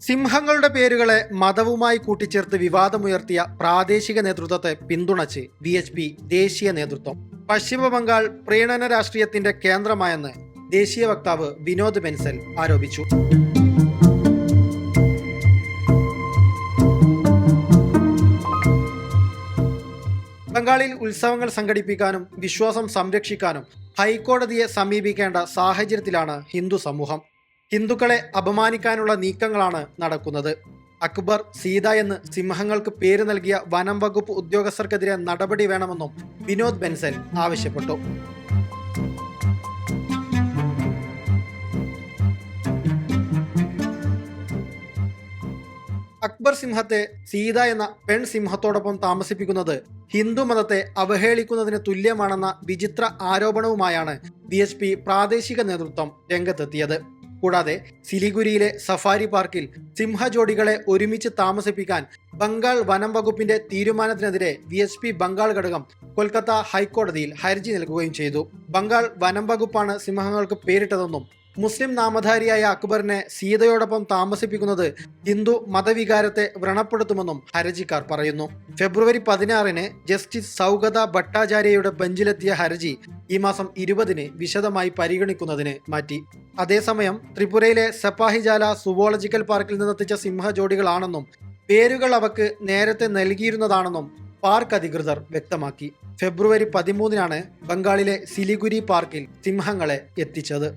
സിംഹങ്ങളുടെ പേരുകളെ മതവുമായി കൂട്ടിച്ചേർത്ത് വിവാദമുയർത്തിയ പ്രാദേശിക നേതൃത്വത്തെ പിന്തുണച്ച് ബി എച്ച് പി ദേശീയ നേതൃത്വം. പശ്ചിമബംഗാൾ പ്രീണന രാഷ്ട്രീയത്തിന്റെ കേന്ദ്രമായെന്ന് ദേശീയ വക്താവ് വിനോദ് ബെൻസൽ ആരോപിച്ചു. ബംഗാളിൽ ഉത്സവങ്ങൾ സംഘടിപ്പിക്കാനും വിശ്വാസം സംരക്ഷിക്കാനും ഹൈക്കോടതിയെ സമീപിക്കേണ്ട സാഹചര്യത്തിലാണ് ഹിന്ദു സമൂഹം. ഹിന്ദുക്കളെ അപമാനിക്കാനുള്ള നീക്കങ്ങളാണ് നടക്കുന്നത്. അക്ബർ സീത എന്ന് സിംഹങ്ങൾക്ക് പേര് നൽകിയ വനം വകുപ്പ് ഉദ്യോഗസ്ഥർക്കെതിരെ നടപടി വേണമെന്നും വിനോദ് ബെൻസൽ ആവശ്യപ്പെട്ടു. അക്ബർ സിംഹത്തെ സീത എന്ന പെൺ സിംഹത്തോടൊപ്പം താമസിപ്പിക്കുന്നത് ഹിന്ദു മതത്തെ അവഹേളിക്കുന്നതിന് തുല്യമാണെന്ന വിചിത്ര ആരോപണവുമായാണ് ബി പ്രാദേശിക നേതൃത്വം രംഗത്തെത്തിയത്. കൂടാതെ സിലിഗുരിയിലെ സഫാരി പാർക്കിൽ സിംഹ ജോഡികളെ ഒരുമിച്ച് താമസിപ്പിക്കാൻ ബംഗാൾ വനം വകുപ്പിന്റെ തീരുമാനത്തിനെതിരെ വി എസ് പി ബംഗാൾ ഘടകം കൊൽക്കത്ത ഹൈക്കോടതിയിൽ ഹർജി നൽകുകയും ചെയ്തു. ബംഗാൾ വനം വകുപ്പാണ് സിംഹങ്ങൾക്ക് പേരിട്ടതെന്നും മുസ്ലിം നാമധാരിയായ അക്ബറിനെ സീതയോടൊപ്പം താമസിപ്പിക്കുന്നത് ഹിന്ദു മതവികാരത്തെ വ്രണപ്പെടുത്തുമെന്നും ഹർജിക്കാർ പറയുന്നു. ഫെബ്രുവരി പതിനാറിന് ജസ്റ്റിസ് സൗഗത ഭട്ടാചാര്യയുടെ ബെഞ്ചിലെത്തിയ ഹർജി ഈ മാസം ഇരുപതിന് വിശദമായി പരിഗണിക്കുന്നതിന് മാറ്റി. അതേസമയം ത്രിപുരയിലെ സെപ്പാഹിജാല സുവോളജിക്കൽ പാർക്കിൽ നിന്നെത്തിച്ച സിംഹ ജോഡികളാണെന്നും പേരുകൾ അവക്ക് നേരത്തെ നൽകിയിരുന്നതാണെന്നും പാർക്ക് അധികൃതർ വ്യക്തമാക്കി. ഫെബ്രുവരി പതിമൂന്നിനാണ് ബംഗാളിലെ സിലിഗുരി പാർക്കിൽ സിംഹങ്ങളെ എത്തിച്ചത്.